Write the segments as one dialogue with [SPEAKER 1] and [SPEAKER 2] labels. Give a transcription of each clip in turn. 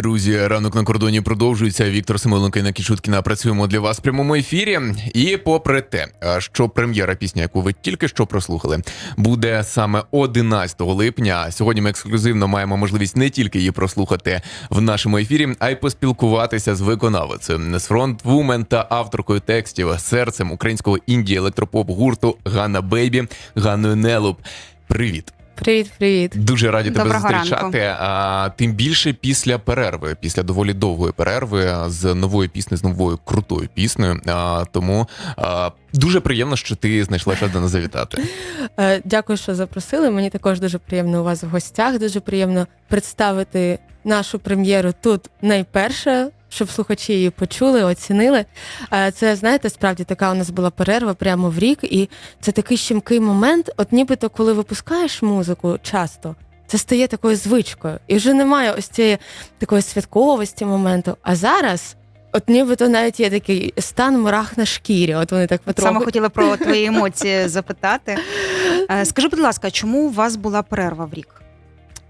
[SPEAKER 1] Друзі, ранок на кордоні продовжується. Віктор Самиленко і Накі Чуткіна працюємо для вас в прямому ефірі. І попри те, що прем'єра пісня, яку ви тільки що прослухали, буде саме 11 липня. Сьогодні ми ексклюзивно маємо можливість не тільки її прослухати в нашому ефірі, а й поспілкуватися з виконавицею з фронтвумен та авторкою текстів серцем українського інді електропоп гурту Ганна Бейбі Ганною Нелуб. Привіт.
[SPEAKER 2] Привіт, привіт.
[SPEAKER 1] Дуже раді тебе
[SPEAKER 3] Доброго
[SPEAKER 1] зустрічати. А, тим більше після перерви, після доволі довгої перерви з новою піснею, з новою крутою піснею. А, тому а, дуже приємно, що ти знайшла час до нас завітати.
[SPEAKER 2] Е, Дякую, що запросили. Мені також дуже приємно у вас в гостях. Дуже приємно представити нашу прем'єру тут найперше, щоб слухачі її почули, оцінили. Е, Це знаєте, справді така у нас була перерва прямо в рік, і це такий щемкий момент. От нібито, коли випускаєш музику часто. Це стає такою звичкою, і вже немає ось цієї такої святковості моменту. А зараз, от нібито навіть є такий стан мурах на шкірі. От вони так потроху.
[SPEAKER 3] Саме хотіла про твої емоції запитати. Е, Скажи, будь ласка, чому у вас була перерва в рік?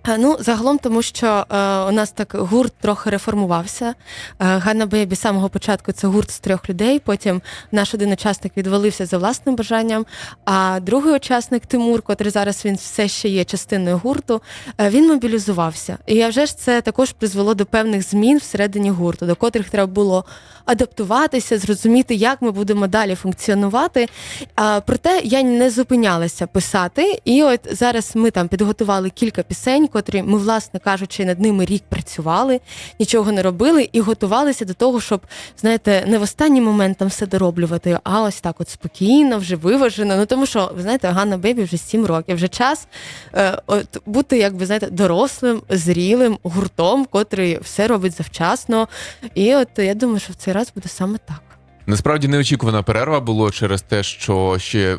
[SPEAKER 2] Е, Ну, загалом, тому що е, у нас так гурт трохи реформувався. Е, Ганна Бейбі з самого початку це гурт з трьох людей. Потім наш один учасник відвалився за власним бажанням. А другий учасник Тимур, котрий зараз він все ще є частиною гурту, е, він мобілізувався. І вже ж це також призвело до певних змін всередині гурту, до котрих треба було адаптуватися, зрозуміти, як ми будемо далі функціонувати. А, проте я не зупинялася писати. І от зараз ми там підготували кілька пісень, котрі ми, власне кажучи, над ними рік працювали, нічого не робили і готувалися до того, щоб знаєте, не в останній момент там все дороблювати, а ось так, от спокійно, вже виважено. Ну тому що ви знаєте, Ганна Бебі вже сім років. Вже час е, от бути, як ви знаєте, дорослим, зрілим гуртом, котрий все робить завчасно. І от я думаю, що в цей раз буде саме так.
[SPEAKER 1] Насправді неочікувана перерва було через те, що ще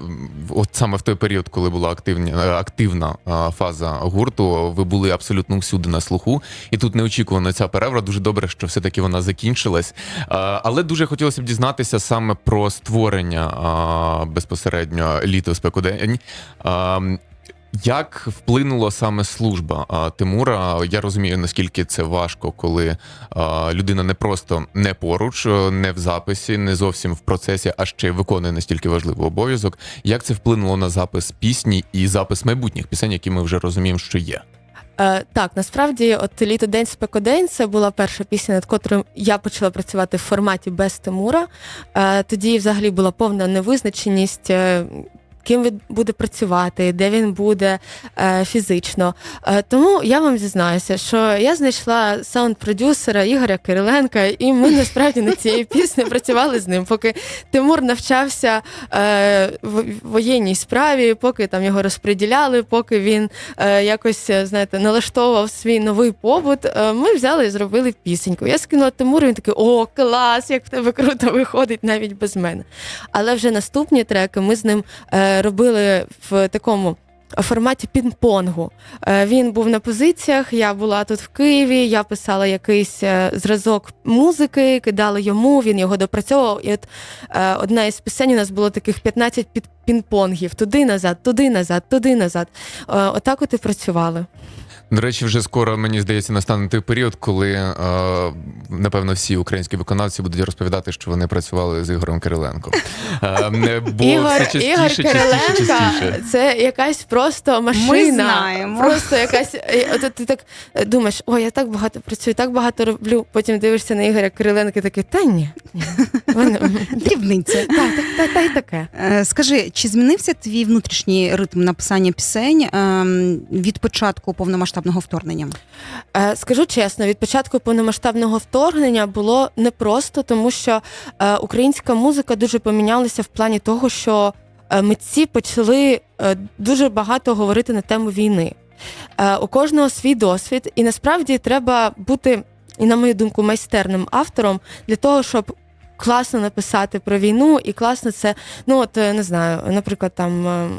[SPEAKER 1] от саме в той період, коли була е, активна фаза гурту, ви були абсолютно всюди на слуху. І тут неочікувана ця перерва. Дуже добре, що все-таки вона закінчилась. Але дуже хотілося б дізнатися саме про створення безпосередньо літо спекудень. Як вплинула саме служба Тимура? Я розумію, наскільки це важко, коли людина не просто не поруч, е, не в записі, не зовсім в процесі, а ще виконує настільки важливий обов'язок. Як це вплинуло на запис пісні і запис майбутніх пісень, які ми вже розуміємо, що є?
[SPEAKER 2] Е, так, насправді, от літо день спекодень це була перша пісня, над котрою я почала працювати в форматі без Тимура. Е, тоді взагалі була повна невизначеність. Ким він буде працювати, де він буде е, фізично. Е, тому я вам зізнаюся, що я знайшла саунд-продюсера Ігоря Кириленка, і ми насправді над цією піснею працювали з ним, поки Тимур навчався е, в воєнній справі, поки там його розподіляли, поки він е, якось е, знаєте налаштовував свій новий побут. Е, ми взяли і зробили пісеньку. Я скинула Тимуру, він такий: о, клас! Як в тебе круто виходить навіть без мене. Але вже наступні треки ми з ним е, робили в такому. Форматі пінг-понгу. Е, Він був на позиціях, я була тут в Києві, я писала якийсь е, зразок музики, кидала йому, він його допрацьовував. І от е, одна із пісень у нас було таких 15 під пінг-понгів. Туди назад, туди назад, туди назад. Е, Отак от і працювали.
[SPEAKER 1] До речі, вже скоро мені здається настане той період, коли е, напевно всі українські виконавці будуть розповідати, що вони працювали з Ігорем Кириленком. Е, не- бо
[SPEAKER 2] Ігор,
[SPEAKER 1] все частіше,
[SPEAKER 2] Ігор
[SPEAKER 1] частіше,
[SPEAKER 2] Кириленка
[SPEAKER 1] частіше.
[SPEAKER 2] це якась просто машина.
[SPEAKER 3] Ми знаємо.
[SPEAKER 2] Просто якась. е, От ти так е, думаєш, ой, я так багато працюю, так багато роблю. Потім дивишся на Ігоря Кириленка і такий, та ні. ні,
[SPEAKER 3] Дрібниця.
[SPEAKER 2] Та, та, та, та й таке.
[SPEAKER 3] Е, Скажи, чи змінився твій внутрішній ритм написання пісень ем, від початку повномасштабного вторгнення?
[SPEAKER 2] Е, Скажу чесно, від початку повномасштабного вторгнення було непросто, тому що е, українська музика дуже помінялася в плані того, що е, митці почали дуже багато говорити на тему війни. У кожного свій досвід, і насправді треба бути, і на мою думку, майстерним автором для того, щоб. Класно написати про війну, і класно це, ну от не знаю, наприклад, там е,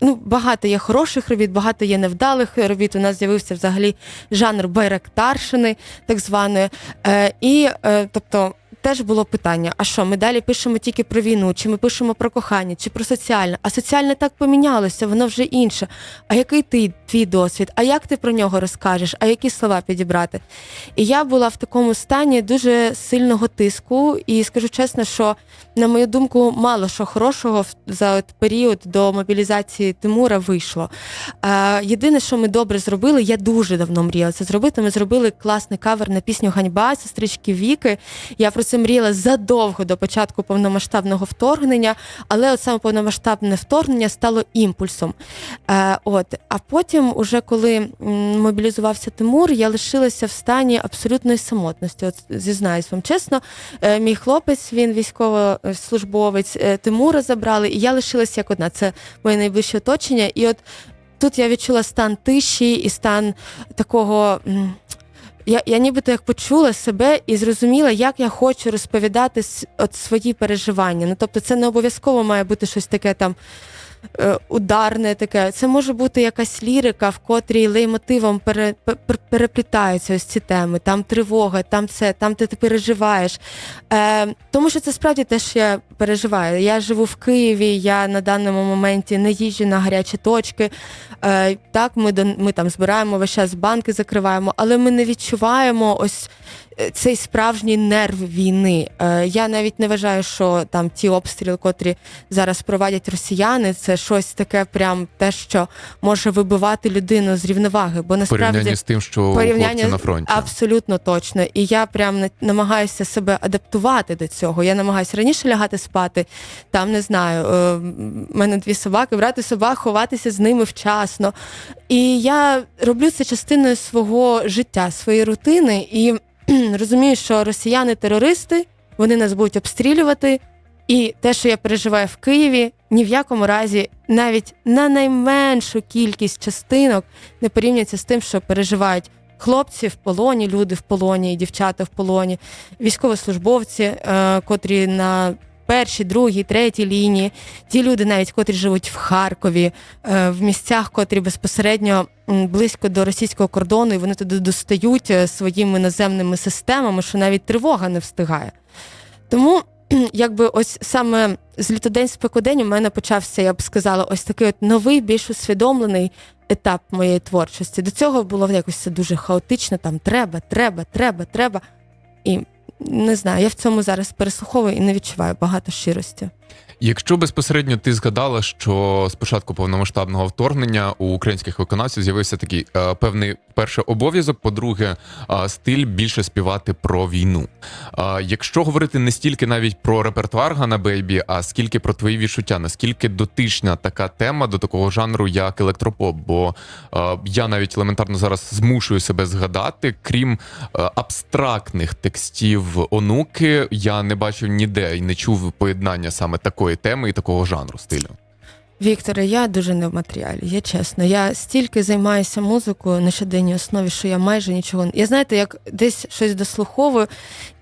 [SPEAKER 2] ну, багато є хороших робіт, багато є невдалих робіт. У нас з'явився взагалі жанр байрактарщини, так званої. Е, і е, тобто теж було питання: а що, ми далі пишемо тільки про війну, чи ми пишемо про кохання, чи про соціальне? А соціальне так помінялося, воно вже інше. А який ти твій досвід? А як ти про нього розкажеш? А які слова підібрати? І я була в такому стані дуже сильного тиску, і скажу чесно, що на мою думку, мало що хорошого за період до мобілізації Тимура вийшло. Е, єдине, що ми добре зробили, я дуже давно мріяла це зробити. Ми зробили класний кавер на пісню Ганьба сестрички Віки. Я про це мріяла задовго до початку повномасштабного вторгнення, але от саме повномасштабне вторгнення стало імпульсом. Е, от, а потім, уже коли мобілізувався Тимур, я лишилася в стані абсолютної самотності. От зізнаюсь вам чесно, е, мій хлопець, він військовослужбовець, е, Тимура забрали, і я лишилася як одна. Це моє найближче оточення. І от тут я відчула стан тиші і стан такого. Я, я нібито як почула себе і зрозуміла, як я хочу розповідати от свої переживання. Ну тобто, це не обов'язково має бути щось таке там е, ударне, таке. Це може бути якась лірика, в котрій леймотивом пере, пере, переплітаються ось ці теми. Там тривога, там це, там ти, ти переживаєш. Е, тому що це справді теж я переживаю. Я живу в Києві, я на даному моменті не їжджу на гарячі точки. Е, так, ми, до- ми там збираємо весь час банки закриваємо, але ми не відчуваємо ось е, цей справжній нерв війни. Е, я навіть не вважаю, що там ті обстріли, котрі зараз проводять росіяни, це щось таке, прям те, що може вибивати людину з рівноваги. Бо насправді
[SPEAKER 1] з тим, що
[SPEAKER 2] порівняння
[SPEAKER 1] на фронті.
[SPEAKER 2] Абсолютно точно. І я прям намагаюся себе адаптувати до цього. Я намагаюся раніше лягати спати, там не знаю, е, в мене дві собаки, брати собак, ховатися з ними вчасно. І я роблю це частиною свого життя, своєї рутини. І розумію, що росіяни терористи, вони нас будуть обстрілювати. І те, що я переживаю в Києві, ні в якому разі навіть на найменшу кількість частинок не порівнюється з тим, що переживають хлопці в полоні, люди в полоні, дівчата в полоні, військовослужбовці, е, котрі на першій, другій, третій лінії, ті люди, навіть котрі живуть в Харкові, е, в місцях, котрі безпосередньо близько до російського кордону, і вони туди достають е, своїми наземними системами, що навіть тривога не встигає. Тому якби ось саме з літодень спекодень у мене почався, я б сказала, ось такий от новий, більш усвідомлений етап моєї творчості. До цього було якось все дуже хаотично, там треба, треба, треба, треба. Не знаю, я в цьому зараз переслуховую і не відчуваю багато щирості.
[SPEAKER 1] Якщо безпосередньо ти згадала, що з початку повномасштабного вторгнення у українських виконавців з'явився такий е, певний перше обов'язок, по-друге, е, стиль більше співати про війну. Е, якщо говорити не стільки навіть про репертуар Гана Бейбі, а скільки про твої відчуття, наскільки дотична така тема до такого жанру, як електропоп? Бо е, я навіть елементарно зараз змушую себе згадати, крім е, абстрактних текстів онуки, я не бачив ніде і не чув поєднання саме такої теми і такого жанру стилю.
[SPEAKER 2] Вікторе, я дуже не в матеріалі, я чесно. Я стільки займаюся музикою на щоденній основі, що я майже нічого не. Я знаєте, як десь щось дослуховую.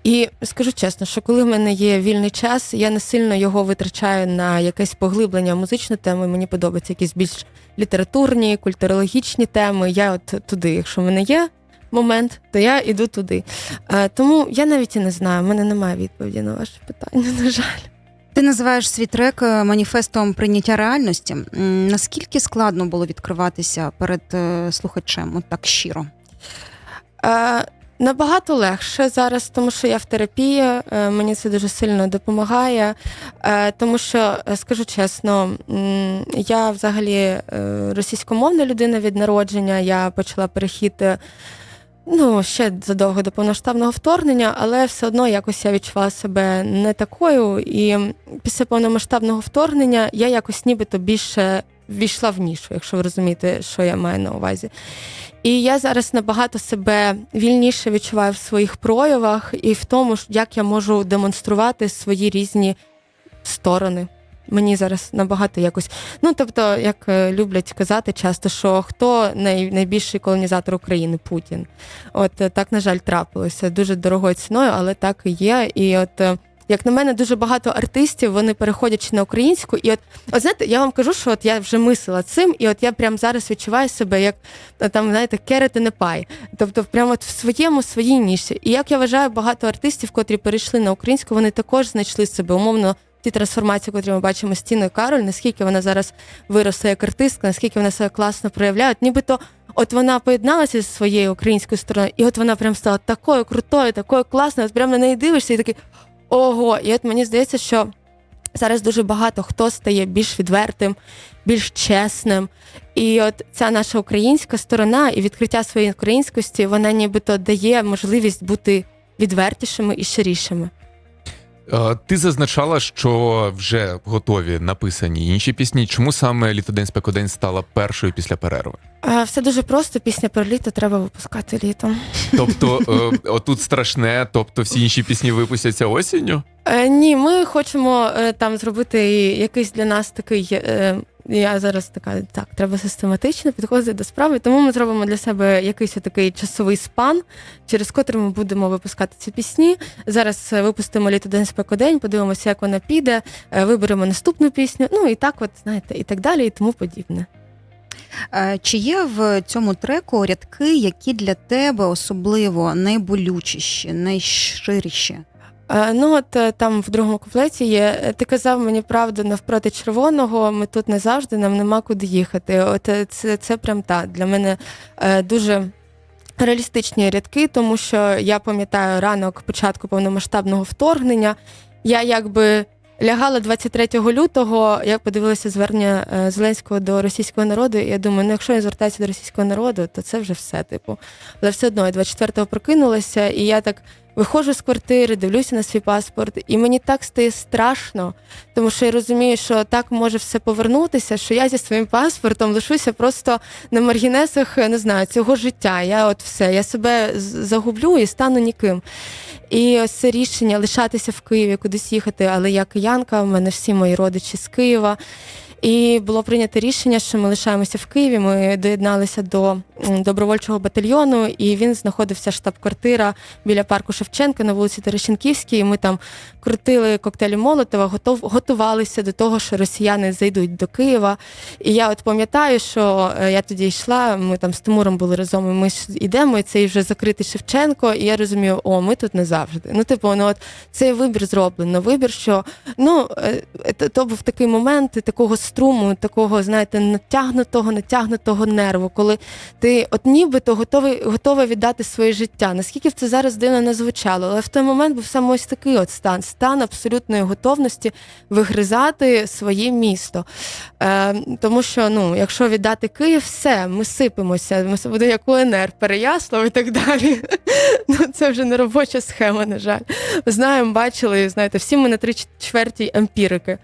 [SPEAKER 2] І скажу чесно, що коли в мене є вільний час, я не сильно його витрачаю на якесь поглиблення в музичну тему. Мені подобаються якісь більш літературні, культурологічні теми. Я от туди, якщо в мене є момент, то я іду туди. Е, Тому я навіть і не знаю, в мене немає відповіді на ваше питання, на жаль.
[SPEAKER 3] Ти називаєш свій трек е, маніфестом прийняття реальності. Наскільки складно було відкриватися перед е, слухачем, от так щиро?
[SPEAKER 2] Е, Набагато легше зараз, тому що я в терапії, е, мені це дуже сильно допомагає. Е, Тому що, е, скажу чесно, я взагалі російськомовна людина від народження. Я почала перехід ну, ще задовго до повноштабного вторгнення, але все одно якось я відчувала себе не такою. І після повномасштабного вторгнення я якось нібито більше війшла в нішу, якщо ви розумієте, що я маю на увазі. І я зараз набагато себе вільніше відчуваю в своїх проявах і в тому, як я можу демонструвати свої різні сторони. Мені зараз набагато якось. Ну тобто, як е, люблять казати часто, що хто най, найбільший колонізатор України Путін. От е, так, на жаль, трапилося дуже дорогою ціною, але так і є. І от е, Як на мене, дуже багато артистів вони переходячи на українську. І от, от знаєте, я вам кажу, що от я вже мислила цим, і от я прямо зараз відчуваю себе як там, знаєте, керети не пай. Тобто, прямо от в своєму своїй ніші. І як я вважаю, багато артистів, котрі перейшли на українську, вони також знайшли себе умовно. Ті трансформації, котрі ми бачимо з Тіною Кароль, наскільки вона зараз виросла як артистка, наскільки вона себе класно проявляє. От Нібито от вона поєдналася зі своєю українською стороною, і от вона прям стала такою крутою, такою класною. От прям на неї дивишся і такий ого. І от мені здається, що зараз дуже багато хто стає більш відвертим, більш чесним. І от ця наша українська сторона і відкриття своєї українськості, вона нібито дає можливість бути відвертішими і щирішими.
[SPEAKER 1] Е, Ти зазначала, що вже готові написані інші пісні. Чому саме літо день спекодень стала першою після перерви?
[SPEAKER 2] Все дуже просто. Пісня про літо треба випускати літом.
[SPEAKER 1] Тобто, е, отут страшне, тобто всі інші пісні випустяться осінню?
[SPEAKER 2] Е, ні, ми хочемо е, там зробити якийсь для нас такий. Я зараз така, так, треба систематично підходити до справи, тому ми зробимо для себе якийсь такий часовий спан, через котрий ми будемо випускати ці пісні. Зараз е, випустимо літо день спекодень, подивимося, як вона піде, е, виберемо наступну пісню. Ну і так, от знаєте, і так далі, і тому подібне.
[SPEAKER 3] Е, Чи є в цьому треку рядки, які для тебе особливо найболючіші, найщиріші?
[SPEAKER 2] Е, Ну, от е, там в другому куплеті є. е, Ти казав мені правду навпроти червоного. Ми тут не завжди, нам нема куди їхати. От це, це прям так. Для мене дуже реалістичні рядки, тому що я пам'ятаю ранок початку повномасштабного вторгнення. Я якби. Лягала 23 лютого, я подивилася звернення е, Зеленського до російського народу, і я думаю, ну якщо він звертається до російського народу, то це вже все, типу. Але все одно я 24-го прокинулася, і я так виходжу з квартири, дивлюся на свій паспорт, і мені так стає страшно, тому що я розумію, що так може все повернутися, що я зі своїм паспортом лишуся просто на маргінесах, не знаю, цього життя. Я от все, я себе загублю і стану ніким. І ось це рішення лишатися в Києві, кудись їхати, але я киянка, в мене всі мої родичі з Києва. І було прийнято рішення, що ми лишаємося в Києві. Ми доєдналися до добровольчого батальйону, і він знаходився штаб-квартира біля парку Шевченка на вулиці Терещенківській. Ми там крутили коктейлі Молотова, готов, готувалися до того, що росіяни зайдуть до Києва. І я от пам'ятаю, що е, я тоді йшла, ми там з Тимуром були разом, і ми йдемо, і цей вже закритий Шевченко, і я розумію, о, ми тут не завжди. Ну, типу, ну от цей вибір зроблено. Вибір, що ну е, е, то був такий момент такого струму, такого, знаєте, натягнутого, натягнутого нерву, коли ти от нібито готовий, готова віддати своє життя. Наскільки б це зараз дивно не звучало, але в той момент був саме ось такий от стан, стан абсолютної готовності вигризати своє місто. Е, тому що, ну, якщо віддати Київ, все, ми сипемося, ми буде як УНР, Переяслав і так далі. Ну, це вже не робоча схема, на жаль. Знаємо, бачили, знаєте, всі ми на три чверті емпірики.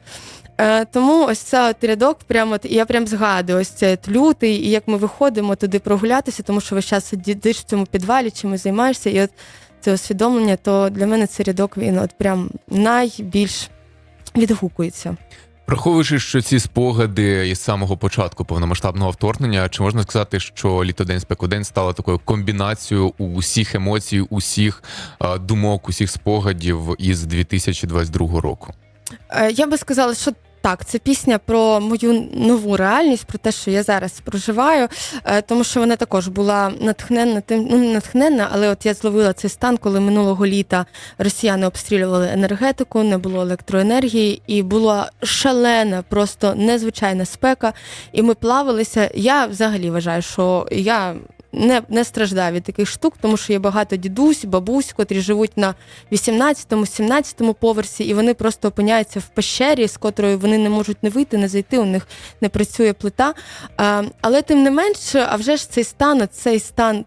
[SPEAKER 2] Е, тому ось це от рядок, прямо я прям згадую, ось цей от лютий, і як ми виходимо туди прогулятися, тому що весь час сидиш в цьому підвалі, чим займаєшся, і от це усвідомлення, то для мене цей рядок він от прям найбільш відгукується.
[SPEAKER 1] Враховуючи, що ці спогади із самого початку повномасштабного вторгнення, чи можна сказати, що літодень спекодень стала такою комбінацією усіх емоцій, усіх думок, усіх спогадів із 2022 року?
[SPEAKER 2] Е, Я би сказала, що так, це пісня про мою нову реальність, про те, що я зараз проживаю, е, тому що вона також була натхненна тим, ну не натхненна, але от я зловила цей стан, коли минулого літа росіяни обстрілювали енергетику, не було електроенергії, і була шалена, просто незвичайна спека. І ми плавалися. Я взагалі вважаю, що я. Не, не страждаю від таких штук, тому що є багато дідусь, бабусь, котрі живуть на 18-17 поверсі, і вони просто опиняються в пещері, з котрої вони не можуть не вийти, не зайти, у них не працює плита. А, але тим не менш, а вже ж цей стан, цей стан.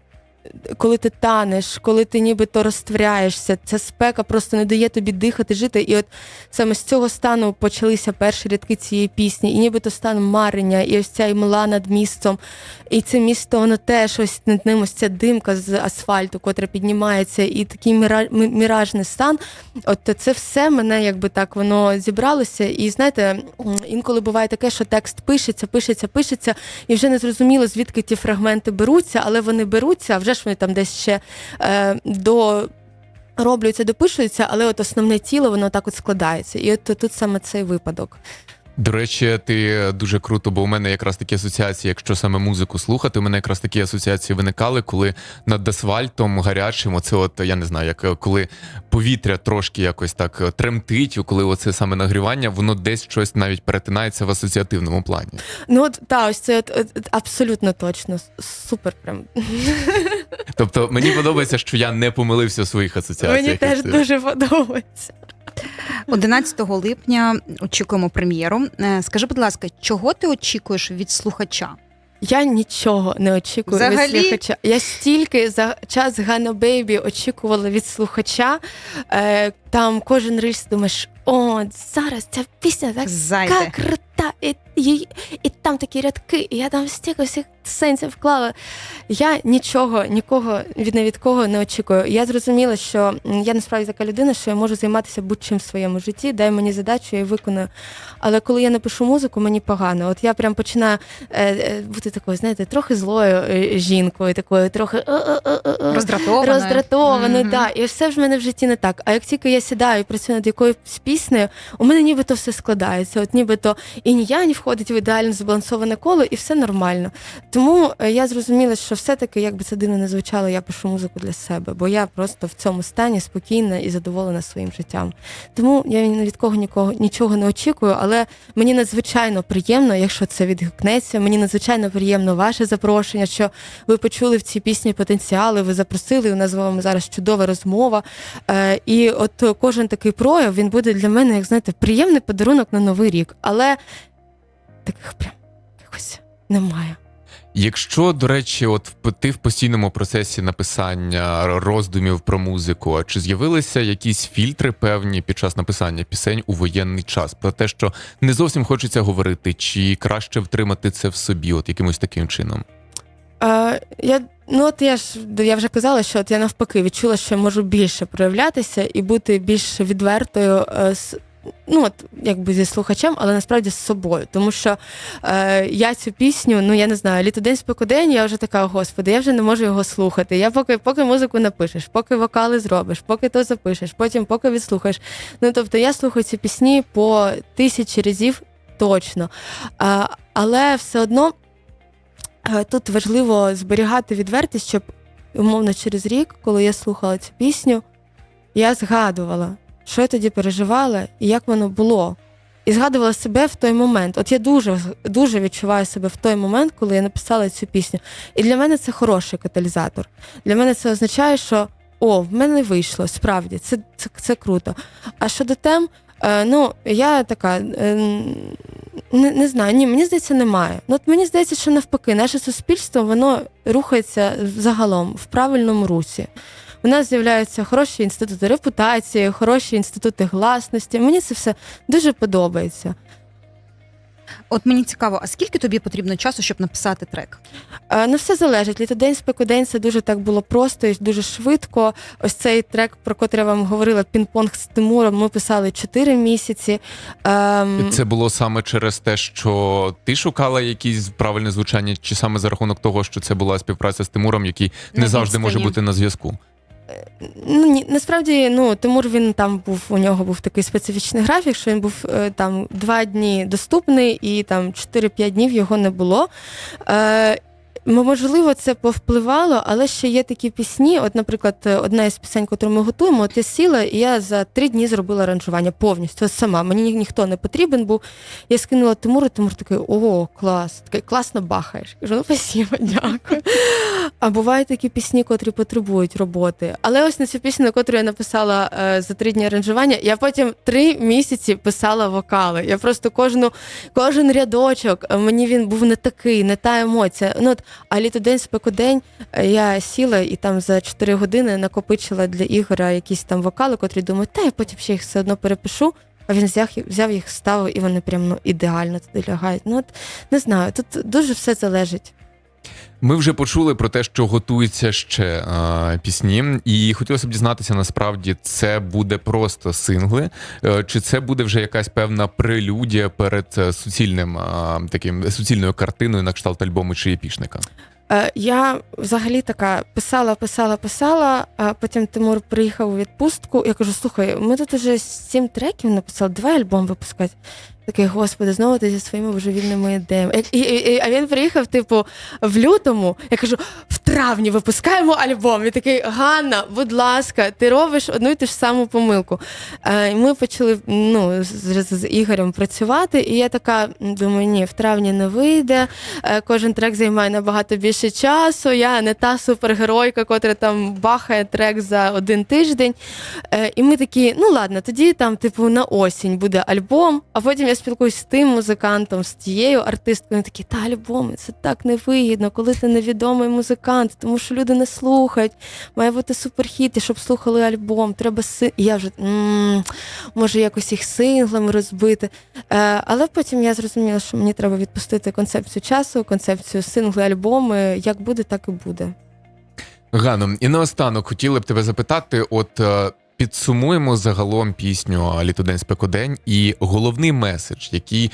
[SPEAKER 2] Коли ти танеш, коли ти нібито розтворяєшся, ця спека просто не дає тобі дихати, жити. І от саме з цього стану почалися перші рядки цієї пісні, і нібито стан марення, і ось ця імла над містом. І це місто, воно теж ось над ним ось ця димка з асфальту, котра піднімається, і такий міра- міражний стан. От це все мене якби так воно зібралося. І знаєте, інколи буває таке, що текст пишеться, пишеться, пишеться, і вже не зрозуміло, звідки ті фрагменти беруться, але вони беруться, а вже ж вони там десь ще е, до. Роблюються, допишуються, але от основне тіло воно так от складається. І от тут саме цей випадок.
[SPEAKER 1] До речі, ти дуже круто, бо у мене якраз такі асоціації, якщо саме музику слухати, у мене якраз такі асоціації виникали, коли над асфальтом гарячим, оце от я не знаю, як коли повітря трошки якось так е, тремтить, коли оце саме нагрівання, воно десь щось навіть перетинається в асоціативному плані.
[SPEAKER 2] Ну от та ось це абсолютно точно. Супер. Прям
[SPEAKER 1] Тобто мені подобається, що я не помилився в своїх асоціаціях.
[SPEAKER 2] мені теж дуже подобається.
[SPEAKER 3] 11 липня очікуємо прем'єру. Е, Скажи, будь ласка, чого ти очікуєш від слухача?
[SPEAKER 2] Я нічого не очікую
[SPEAKER 3] Взагалі?
[SPEAKER 2] від слухача. Я стільки за час Ганна Бейбі очікувала від слухача. Е, там кожен рельс думаєш, о, зараз ця пісня так така крута, і, і, і там такі рядки, і я там стільки всіх сенсів вклала. Я нічого, нікого від не від кого не очікую. Я зрозуміла, що я насправді така людина, що я можу займатися будь-чим в своєму житті, дай мені задачу, я її виконую. Але коли я напишу музику, мені погано. От я прям починаю е, е, бути такою, знаєте, трохи злою е, жінкою, такою, трохи
[SPEAKER 3] Роздратованою.
[SPEAKER 2] роздратованою,
[SPEAKER 3] Мгм.
[SPEAKER 2] да. І все ж в мене в житті не так. А як тільки я сідаю і працюю над якоюсь піснею, у мене нібито все складається. От нібито і ні я не входить в ідеально збалансоване коло, і все нормально. Тому е, я зрозуміла, що все-таки, як би це дивно не звучало, я пишу музику для себе, бо я просто в цьому стані спокійна і задоволена своїм життям. Тому я ні від кого нікого нічого не очікую, але мені надзвичайно приємно, якщо це відгукнеться. Мені надзвичайно приємно ваше запрошення, що ви почули в цій пісні потенціали, ви запросили. У нас з вами зараз чудова розмова. Е, і от кожен такий прояв він буде для мене, як знаєте, приємний подарунок на новий рік. Але таких прям якось немає.
[SPEAKER 1] Якщо, до речі, от ти в постійному процесі написання роздумів про музику, а чи з'явилися якісь фільтри певні під час написання пісень у воєнний час? Про те, що не зовсім хочеться говорити, чи краще втримати це в собі, от якимось таким чином?
[SPEAKER 2] Е, я, ну от я ж я вже казала, що от я навпаки відчула, що я можу більше проявлятися і бути більш відвертою. е, з, Ну, от якби зі слухачем, але насправді з собою. Тому що е, я цю пісню, ну я не знаю, літодень спекодень, я вже така, господи, я вже не можу його слухати. Я поки, поки музику напишеш, поки вокали зробиш, поки то запишеш, потім поки відслухаєш. Ну тобто я слухаю ці пісні по тисячі разів точно. А, але все одно Е, Тут важливо зберігати відвертість, щоб умовно через рік, коли я слухала цю пісню, я згадувала, що я тоді переживала і як воно було. І згадувала себе в той момент. От я дуже дуже відчуваю себе в той момент, коли я написала цю пісню. І для мене це хороший каталізатор. Для мене це означає, що о, в мене вийшло, справді, це, це, це круто. А щодо тем, е, ну, я така. Е, не, не знаю, ні, мені здається, немає. Ну, от мені здається, що навпаки, наше суспільство воно рухається загалом в правильному русі. У нас з'являються хороші інститути репутації, хороші інститути гласності. Мені це все дуже подобається.
[SPEAKER 3] От мені цікаво, а скільки тобі потрібно часу, щоб написати трек?
[SPEAKER 2] Е, Ну, все залежить. Літодень, спекодень це дуже так було просто і дуже швидко. Ось цей трек, про котрий я вам говорила, пінг-понг з Тимуром, ми писали 4 місяці. Ем,
[SPEAKER 1] Це було саме через те, що ти шукала якісь правильне звучання, чи саме за рахунок того, що це була співпраця з Тимуром, який не
[SPEAKER 3] На
[SPEAKER 1] завжди може
[SPEAKER 3] відстані.
[SPEAKER 1] бути на зв'язку.
[SPEAKER 2] Ну ні, насправді, ну Тимур він там був. У нього був такий специфічний графік, що він був е, там два дні доступний, і там 4-5 днів його не було. Е, Можливо, це повпливало, але ще є такі пісні. От, наприклад, е, одна із пісень, яку ми готуємо, от я сіла, і я за три дні зробила аранжування повністю сама. Мені ні- ніхто не потрібен був. Я скинула Тимуру, Тимур такий, о, клас, такий класно бахаєш. Кажу, ну спасибо, дякую. А бувають такі пісні, котрі потребують роботи. Але ось на цю пісню, котру я написала е, за три дні аранжування, я потім три місяці писала вокали. Я просто кожну, кожен рядочок, е, мені він був не такий, не та емоція. Ну, от, а літодень, спекодень, е, я сіла і там за 4 години накопичила для Ігора якісь там вокали, котрі думаю, та я потім ще їх все одно перепишу. А він взяв, взяв їх, ставив, і вони прям ну, ідеально туди лягають. Ну, от, не знаю, тут дуже все залежить.
[SPEAKER 1] Ми вже почули про те, що готуються ще е, пісні, і хотілося б дізнатися, насправді це буде просто сингли, е, чи це буде вже якась певна прелюдія перед е, суцільним е, таким суцільною картиною на кшталт альбому чи епішника?
[SPEAKER 2] Е, Я взагалі така писала, писала, писала, а потім Тимур приїхав у відпустку. Я кажу: слухай, ми тут уже сім треків написали, давай альбом випускати. Такий, господи, знову ти зі своїми божевільними ідеями. І, і, і, а він приїхав, типу, в лютому. Я кажу, в травні випускаємо альбом. І такий, Ганна, будь ласка, ти робиш одну і ту ж саму помилку. Е, і ми почали ну, з, з Ігорем працювати, і я така думаю, ні, в травні не вийде. Е, кожен трек займає набагато більше часу. Я не та супергеройка, котра там бахає трек за один тиждень. Е, і ми такі, ну ладно, тоді там, типу, на осінь буде альбом. А потім я спілкуюсь з тим музикантом, з тією артисткою. Такі, та альбоми, це так невигідно, коли ти невідомий музикант, тому що люди не слухають. Має бути суперхіт, і щоб слухали альбом. Треба си. Я вже може якось їх синглами розбити. Е, але потім я зрозуміла, що мені треба відпустити концепцію часу, концепцію сингли, альбоми. Як буде, так і буде.
[SPEAKER 1] Гано, і наостанок хотіли б тебе запитати: от е, підсумуємо загалом пісню Літодень спекодень і головний меседж, який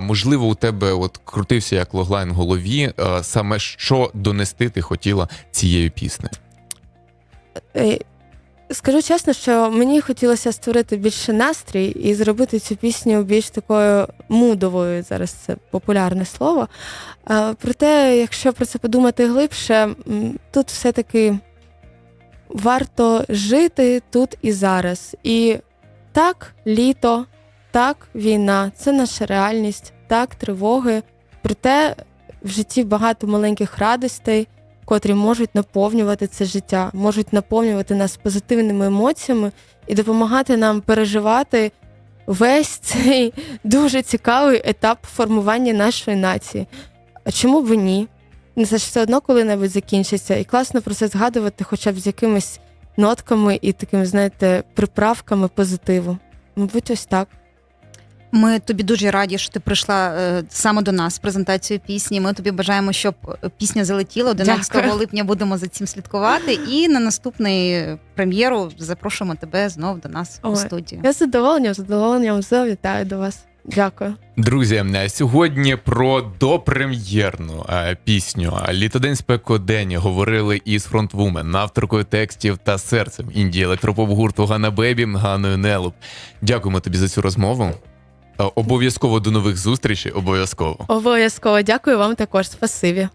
[SPEAKER 1] можливо у тебе от крутився як логлайн в голові, саме що донести ти хотіла цією піснею.
[SPEAKER 2] Е, Скажу чесно, що мені хотілося створити більше настрій і зробити цю пісню більш такою мудовою. Зараз це популярне слово. Проте, якщо про це подумати глибше, тут все-таки варто жити тут і зараз. І так, літо, так, війна це наша реальність, так, тривоги. Проте в житті багато маленьких радостей котрі можуть наповнювати це життя, можуть наповнювати нас позитивними емоціями і допомагати нам переживати весь цей дуже цікавий етап формування нашої нації. А чому б ні? Ну, Це ж все одно коли-небудь закінчиться, і класно про це згадувати, хоча б з якимись нотками і такими, знаєте, приправками позитиву. Мабуть, ось так.
[SPEAKER 3] Ми тобі дуже раді, що ти прийшла е, саме до нас з презентацією пісні. Ми тобі бажаємо, щоб е, пісня залетіла. 11
[SPEAKER 2] Дякую.
[SPEAKER 3] липня будемо за цим слідкувати. І на наступний прем'єру запрошуємо тебе знов до нас у студію.
[SPEAKER 2] Я задоволенням, задоволенням завітаю до вас. Дякую.
[SPEAKER 1] Друзі, сьогодні про допрем'єрну е, пісню Літодень спекодень говорили із фронтвумен, авторкою текстів та серцем індії електропоп гурту Гана Бебі Ганою Нелуп. Дякуємо тобі за цю розмову. Е, Обов'язково до нових зустрічей. Обов'язково.
[SPEAKER 2] Обов'язково дякую вам також. Спасибі.